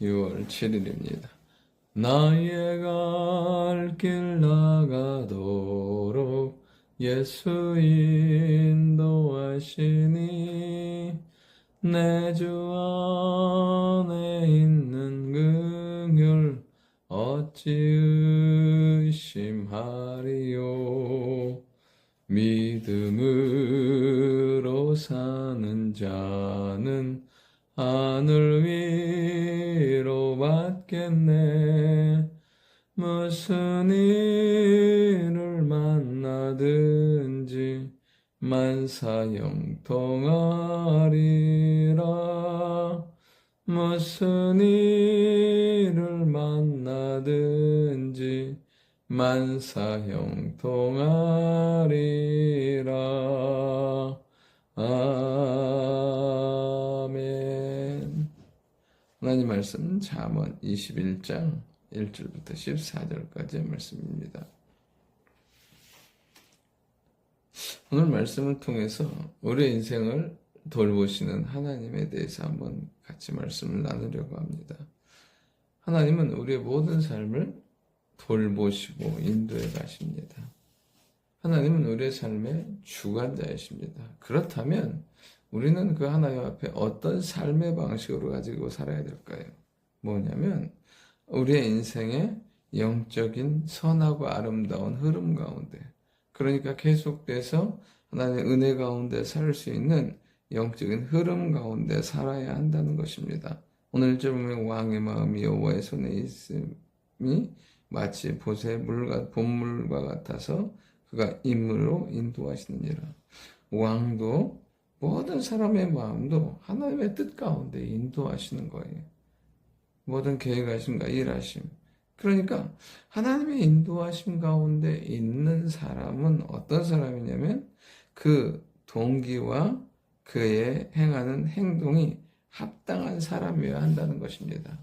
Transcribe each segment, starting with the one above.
6월 7일입니다. 나의 갈 길 나가도록 예수 인도하시니 내 주 안에 있는 긍휼 어찌 의심하리요 믿음으로 사는 자는 하늘 위로 받겠네. 무슨 일을 만나든지 만사형통하리라. 무슨 일을 만나든지 만사형통하리 하나님 말씀 잠언 21장 1절부터 14절까지의 말씀입니다. 오늘 말씀을 통해서 우리의 인생을 돌보시는 하나님에 대해서 한번 같이 말씀을 나누려고 합니다. 하나님은 우리의 모든 삶을 돌보시고 인도해 가십니다. 하나님은 우리의 삶의 주관자이십니다. 그렇다면 우리는 그 하나님 앞에 어떤 삶의 방식으로 가지고 살아야 될까요? 뭐냐면 우리의 인생의 영적인 선하고 아름다운 흐름 가운데 그러니까 계속돼서 하나님의 은혜 가운데 살 수 있는 영적인 흐름 가운데 살아야 한다는 것입니다. 오늘 보면 왕의 마음이 여호와의 손에 있음이 마치 보세 물과 본물과 같아서 그가 인물로 인도하시느니라. 왕도 모든 사람의 마음도 하나님의 뜻 가운데 인도하시는 거예요. 모든 계획하심과 일하심. 그러니까 하나님의 인도하심 가운데 있는 사람은 어떤 사람이냐면 그 동기와 그의 행하는 행동이 합당한 사람이어야 한다는 것입니다.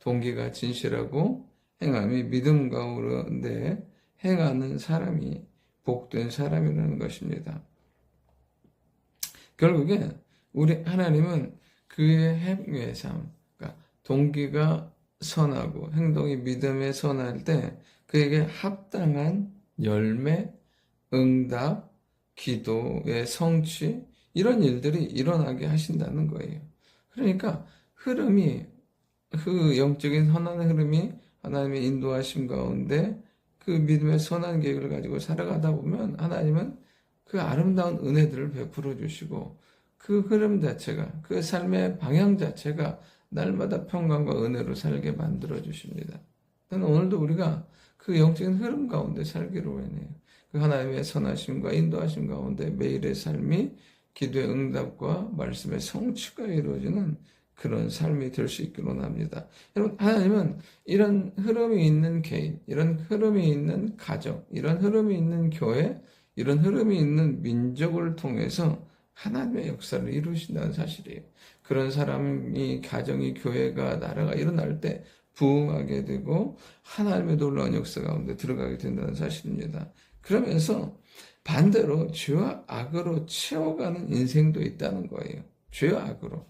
동기가 진실하고 행함이 믿음 가운데 행하는 사람이 복된 사람이라는 것입니다. 결국에 우리 하나님은 그의 행위의 삶, 그러니까 동기가 선하고 행동이 믿음에 선할 때 그에게 합당한 열매, 응답, 기도의 성취 이런 일들이 일어나게 하신다는 거예요. 그러니까 흐름이 그 영적인 선한 흐름이 하나님의 인도하심 가운데 그 믿음의 선한 계획을 가지고 살아가다 보면 하나님은 그 아름다운 은혜들을 베풀어 주시고 그 흐름 자체가 그 삶의 방향 자체가 날마다 평강과 은혜로 살게 만들어 주십니다. 오늘도 우리가 그 영적인 흐름 가운데 살기로 원해요. 그 하나님의 선하심과 인도하심 가운데 매일의 삶이 기도의 응답과 말씀의 성취가 이루어지는 그런 삶이 될 수 있기로 합니다. 여러분, 하나님은 이런 흐름이 있는 개인, 이런 흐름이 있는 가정, 이런 흐름이 있는 교회, 이런 흐름이 있는 민족을 통해서 하나님의 역사를 이루신다는 사실이에요. 그런 사람이, 가정이, 교회가, 나라가 일어날 때 부흥하게 되고 하나님의 놀라운 역사 가운데 들어가게 된다는 사실입니다. 그러면서 반대로 죄와 악으로 채워가는 인생도 있다는 거예요. 죄와 악으로.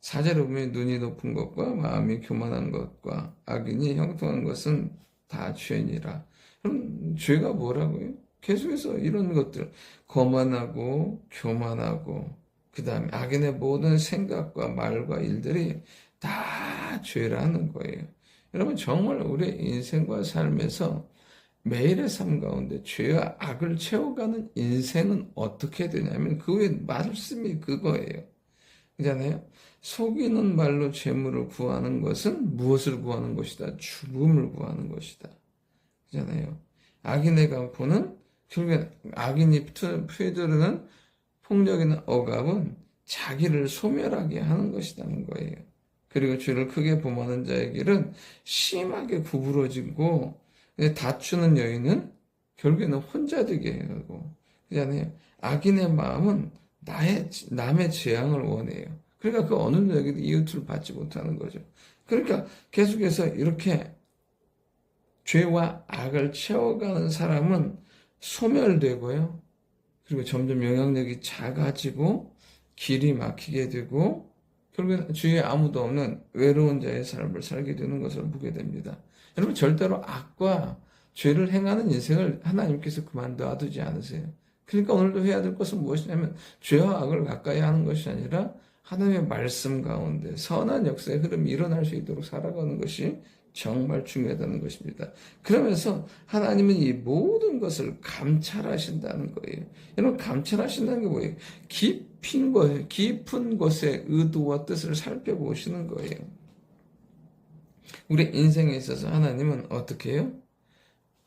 사제로 보면 눈이 높은 것과 마음이 교만한 것과 악인이 형통한 것은 다 죄니라. 그럼 죄가 뭐라고요? 계속해서 이런 것들 거만하고 교만하고 그 다음에 악인의 모든 생각과 말과 일들이 다 죄라는 거예요. 여러분 정말 우리 인생과 삶에서 매일의 삶 가운데 죄와 악을 채워가는 인생은 어떻게 되냐면 그 외 말씀이 그거예요. 그잖아요. 속이는 말로 재물을 구하는 것은 무엇을 구하는 것이다? 죽음을 구하는 것이다. 그잖아요. 악인의 강포는 결국에 악인이 푸드르는 폭력이나 억압은 자기를 소멸하게 하는 것이라는 거예요. 그리고 죄를 크게 범하는 자의 길은 심하게 구부러지고 다투는 여인은 결국에는 혼자 되게 하고 그잖아요. 악인의 마음은 나의 남의 재앙을 원해요. 그러니까 그 어느 누구에게도 이웃을 받지 못하는 거죠. 그러니까 계속해서 이렇게 죄와 악을 채워가는 사람은 소멸되고요. 그리고 점점 영향력이 작아지고 길이 막히게 되고 결국엔 주위에 아무도 없는 외로운 자의 삶을 살게 되는 것을 보게 됩니다. 여러분 절대로 악과 죄를 행하는 인생을 하나님께서 그만둬 두지 않으세요. 그러니까 오늘도 해야 될 것은 무엇이냐면 죄와 악을 가까이 하는 것이 아니라 하나님의 말씀 가운데 선한 역사의 흐름이 일어날 수 있도록 살아가는 것이 정말 중요하다는 것입니다. 그러면서 하나님은 이 모든 것을 감찰하신다는 거예요. 여러분 감찰하신다는 게 뭐예요? 깊은 것, 깊은 것의 의도와 뜻을 살펴보시는 거예요. 우리 인생에 있어서 하나님은 어떻게 해요?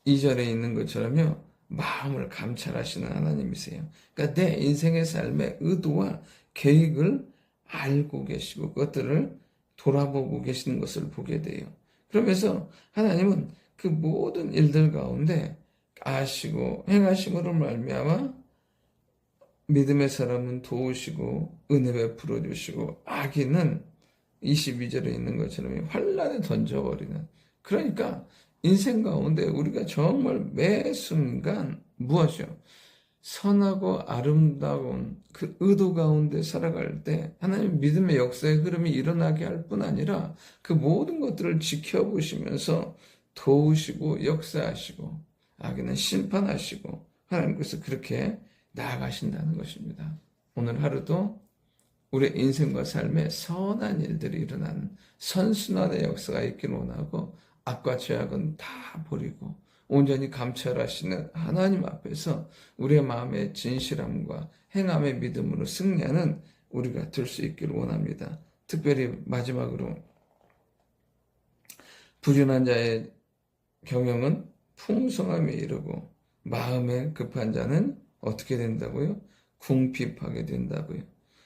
2절에 있는 것처럼요. 마음을 감찰하시는 하나님이세요. 그러니까 내 인생의 삶의 의도와 계획을 알고 계시고 그것들을 돌아보고 계시는 것을 보게 돼요. 그러면서 하나님은 그 모든 일들 가운데 아시고 행하심으로 말미암아 믿음의 사람은 도우시고 은혜 베풀어 주시고 악인은 22절에 있는 것처럼 환란에 던져버리는 그러니까 인생 가운데 우리가 정말 매 순간 무엇이요? 선하고 아름다운 그 의도 가운데 살아갈 때 하나님 믿음의 역사의 흐름이 일어나게 할 뿐 아니라 그 모든 것들을 지켜보시면서 도우시고 역사하시고 악인은 심판하시고 하나님께서 그렇게 나아가신다는 것입니다. 오늘 하루도 우리 인생과 삶에 선한 일들이 일어나는 선순환의 역사가 있기를 원하고 악과 죄악은 다 버리고 온전히 감찰하시는 하나님 앞에서 우리의 마음의 진실함과 행함의 믿음으로 승리하는 우리가 될 수 있기를 원합니다. 특별히 마지막으로 부진한 자의 경영은 풍성함에 이르고 마음에 급한 자는 어떻게 된다고요? 궁핍하게 된다고요.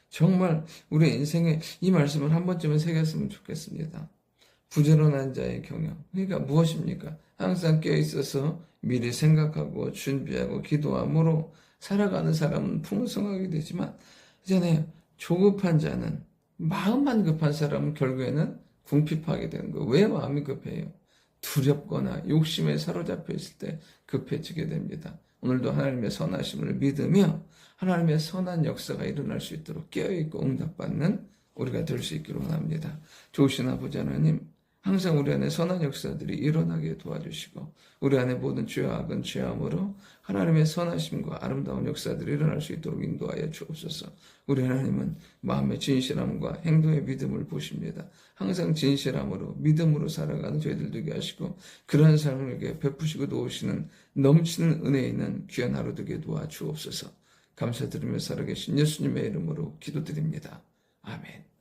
정말 우리 인생에 이 말씀을 한 번쯤은 새겼으면 좋겠습니다. 부지런한 자의 경영. 그러니까 무엇입니까? 항상 깨어 있어서 미리 생각하고 준비하고 기도함으로 살아가는 사람은 풍성하게 되지만 이전에 조급한 자는 마음만 급한 사람은 결국에는 궁핍하게 되는 거예요. 왜 마음이 급해요? 두렵거나 욕심에 사로잡혀 있을 때 급해지게 됩니다. 오늘도 하나님의 선하심을 믿으며 하나님의 선한 역사가 일어날 수 있도록 깨어있고 응답받는 우리가 될 수 있기를 원합니다. 좋으신 아버지 하나님, 항상 우리 안에 선한 역사들이 일어나게 도와주시고 우리 안에 모든 죄와 악은 죄함으로 하나님의 선하심과 아름다운 역사들이 일어날 수 있도록 인도하여 주옵소서. 우리 하나님은 마음의 진실함과 행동의 믿음을 보십니다. 항상 진실함으로 믿음으로 살아가는 저희들 되게 하시고 그러한 위해 베푸시고 도우시는 넘치는 은혜 있는 귀한 하루 되게 도와주옵소서. 감사드리며 살아계신 예수님의 이름으로 기도드립니다. 아멘.